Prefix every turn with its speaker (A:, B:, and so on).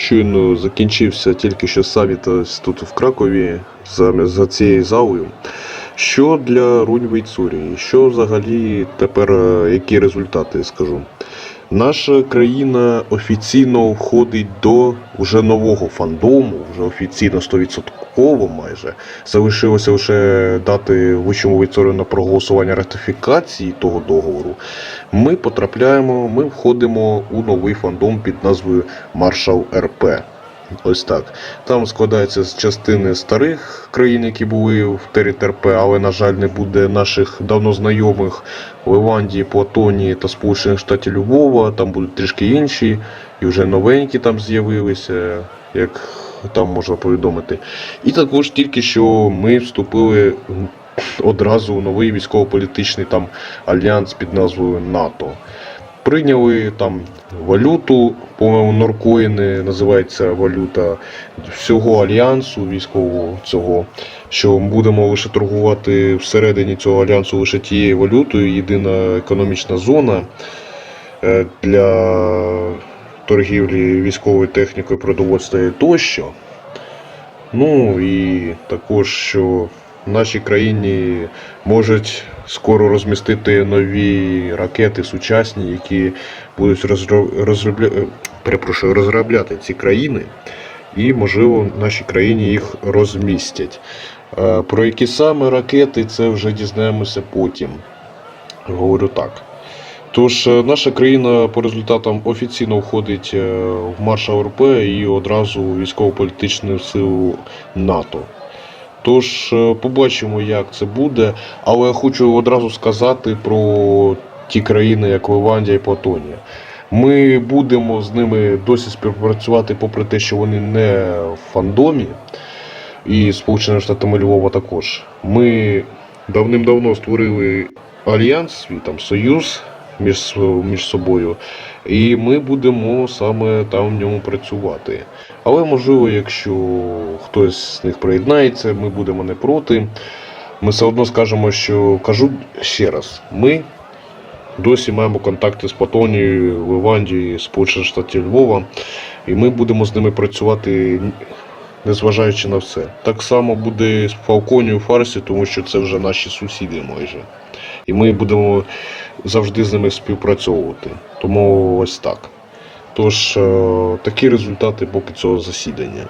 A: Щойно закінчився тільки що саміт тут в Кракові за, за цією залою. Що для Рунь Вейцурії? Що взагалі тепер, е, які результати скажу? Наша країна офіційно входить до вже нового фандому, вже офіційно 100% майже. Залишилося лише дати вищому вейцорію на проголосування ратифікації того договору. Ми потрапляємо, ми входимо у новий фандом під назвою Маршал РП. Ось так. Там складається з частини старих країн, які були в ТРТРП, але, на жаль, не буде наших давно знайомих Левандії, Платонії та Сполучених Штатів Львова. Там будуть трішки інші, і вже новенькі там з'явилися, як там можна повідомити. І також тільки що ми вступили одразу у новий військово-політичний там альянс під назвою НАТО. Прийняли там валюту, по-моєму, норкоїни називається валюта всього альянсу військового цього, що ми будемо лише торгувати всередині цього альянсу лише тією валютою, єдина економічна зона е, для торгівлі військовою технікою, продовольства і тощо. Ну і також, що нашій країні можуть скоро розмістити нові ракети сучасні, які будуть розро- розробля... е, перепрошую, розробляти ці країни, і, можливо, в нашій країні їх розмістять. Про які саме ракети, це вже дізнаємося потім. Говорю так. Тож е, наша країна по результатам офіційно входить е, в маршал РП і одразу військово-політичну силу НАТО. Тож е, побачимо, як це буде. Але я хочу одразу сказати про ті країни, як Ливандія і Платонія. Ми будемо з ними досі співпрацювати, попри те, що вони не в фандомі, і Сполученими Штатами Львова також. Ми давним-давно створили альянс, свій там союз між, між собою, і ми будемо саме там в ньому працювати. Але можливо, якщо хтось з них приєднається, ми будемо не проти. Ми все одно скажемо, що кажу ще раз, ми досі маємо контакти з Патонією, Ливандією, Сполучених Штатів Львова, і ми будемо з ними працювати, незважаючи на все. Так само буде з Фалконією Фарсі, тому що це вже наші сусіди майже. І ми будемо завжди з ними співпрацьовувати. Тому ось так. Тож, е, такі результати поки цього засідання.